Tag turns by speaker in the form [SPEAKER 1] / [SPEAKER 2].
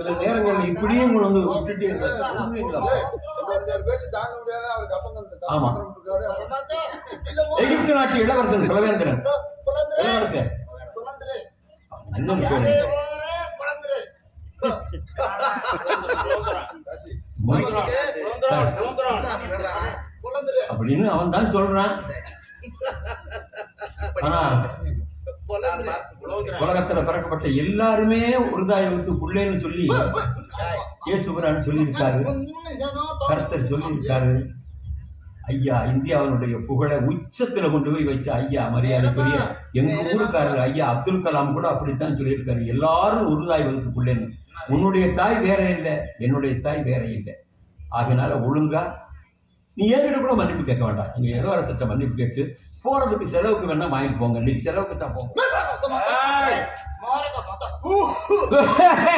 [SPEAKER 1] சில நேரங்கள்ல இப்படியும் வந்து விட்டுட்டு? ஆமா. எகிப்து நாட்டு இளவரசன் குலவேந்திரன். இளவரசன் இன்னும். அப்படின்னு அவன் தான் சொல்றான். ஆனா உலகத்துல பிறக்கப்பட்ட எல்லாருமே உருதாயவுக்கு புள்ளேன்னு சொல்லி இயேசுபிரான் சொல்லியிருக்காரு. கர்த்தர் சொல்லியிருக்காரு. ஐயா இந்தியாவினுடைய புகழை உச்சத்துல கொண்டு போய் வச்ச ஐயா மரியாதைக்குரிய எங்க ஊருக்காரர் ஐயா அப்துல் கலாம் கூட அப்படித்தான் சொல்லியிருக்காரு. எல்லாரும் உருதாய் வகுத்து புள்ளேன்னு உன்னுடைய தாய் வேற இல்லை என்னுடைய தாய் வேற இல்லை. ஆகையினால ஒழுங்கா நீ என்கிட்ட கூட மன்னிப்பு கேட்க வேண்டாம்? நீங்க இளவரசத்தை மன்னிப்பு கேட்டு போறதுக்கு செலவுக்கு வேணா வாங்கிட்டு போங்க. இன்னைக்கு செலவுக்கு தான் போங்க